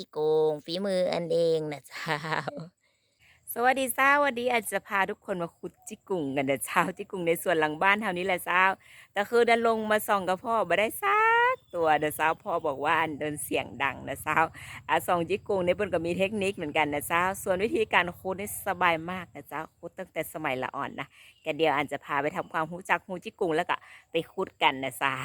อีโกงฝีมืออันเองนะเจ้า สวัสดีเจ้าวันนี้อาจจะพาทุกคนมาขุดจิกุ่งกันนะเจ้าจิกุ่งในส่วนหลังบ้านเท่านี้แหละเจ้า แต่คือดันลงมาส่องกับพ่อบ่ได้ซักตัวเด้อเจ้าพ่อบอกว่าอันเดินเสียงดังนะเจ้าอาส่องจิกุ่งในเปิ้นก็มีเทคนิคเหมือนกันนะเจ้า ส่วนวิธีการขุดนี่สบายมากนะเจ้าขุดตั้งแต่สมัยละอ่อนนะแกเดียวอันจะพาไปทำความรู้จักหูจิกุ่งแล้วก็ไปขุดกันนะเจ้า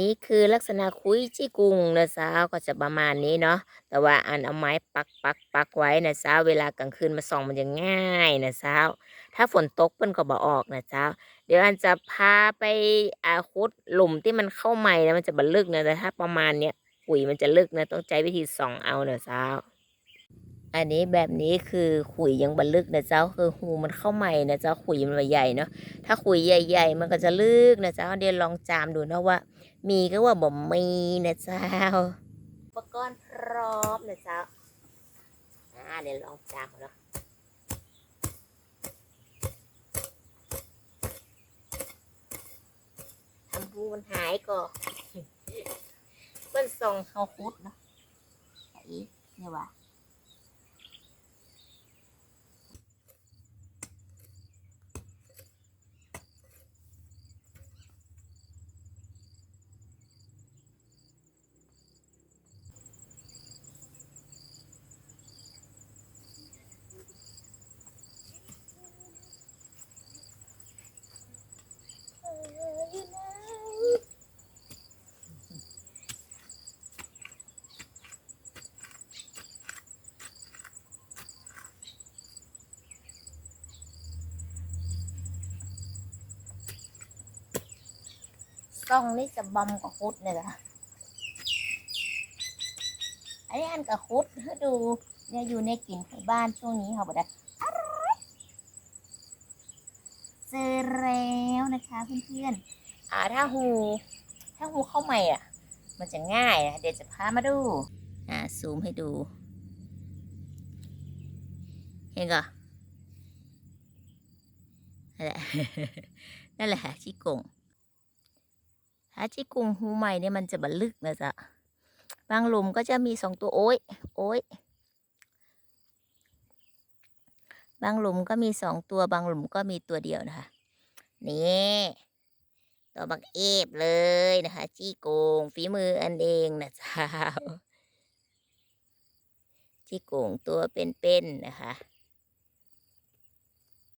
นี่คือลักษณะคุยจี้กุงนะสาวก็จะประมาณนี้เนาะแต่ว่าอันเอาไม้ปักปักปักไว้นะสาวเวลากลางคืนมาส่องมันจะง่ายนะสาวถ้าฝนตกเปิ้นก็บ่ออกนะสาวเดี๋ยวอันจะพาไปอาคุดหลุมที่มันเข้าใหม่นะมันจะบรรลึกนะแต่ถ้าประมาณเนี้ยปุ๋ยมันจะลึกนะต้องใช้วิธีส่องเอานะสาว อันนี้แบบนี้คือขุยยังบันลึกนะเจ้าคือหูมันเข้าใหม่นะเจ้าขุยมันใหญ่เนาะถ้าขุยใหญ่ ๆ มันก็จะลึกนะเจ้าเดี๋ยวลองจามดูนะว่า มีก็ว่าบ่มีนะเจ้าอุปกรณ์พร้อมนะเจ้าอ่าเดี๋ยวลองจามเนาะทำพูมันหายก่อนเปิ้นส่งเขาคุดเนาะไอ้เนี่ยว่ะ ซ่องนี่จะบำกับคุดเนี่ยละอันนี้อันกับคุดให้ดูเนี่ยอยู่ในกลิ่นของบ้านช่วงนี้เขาบอกได้อร่อยเจอแล้วนะคะเพื่อนๆอ่าถ้าหู ถ้าหูเข้าใหม่อะ มันจะง่ายนะเดี๋ยวจะพามาดูอ่าซูมให้ดู เห็นก่ะนั่นแหละนั่นแหละชิกง ถ้าชิกุงหูใหม่เนี่ยมันจะบันลึกนะจ๊ะ บางหลุมก็จะมีสองตัวโอ้ย โอ้ย บางหลุมก็มีสองตัว บางหลุมก็มีตัวเดียวนะคะ นี่ตัวบักเอฟเลยนะคะ จี้โกงฝีมืออันเองนะจ้าจี้โกงตัวเป็นๆนะคะ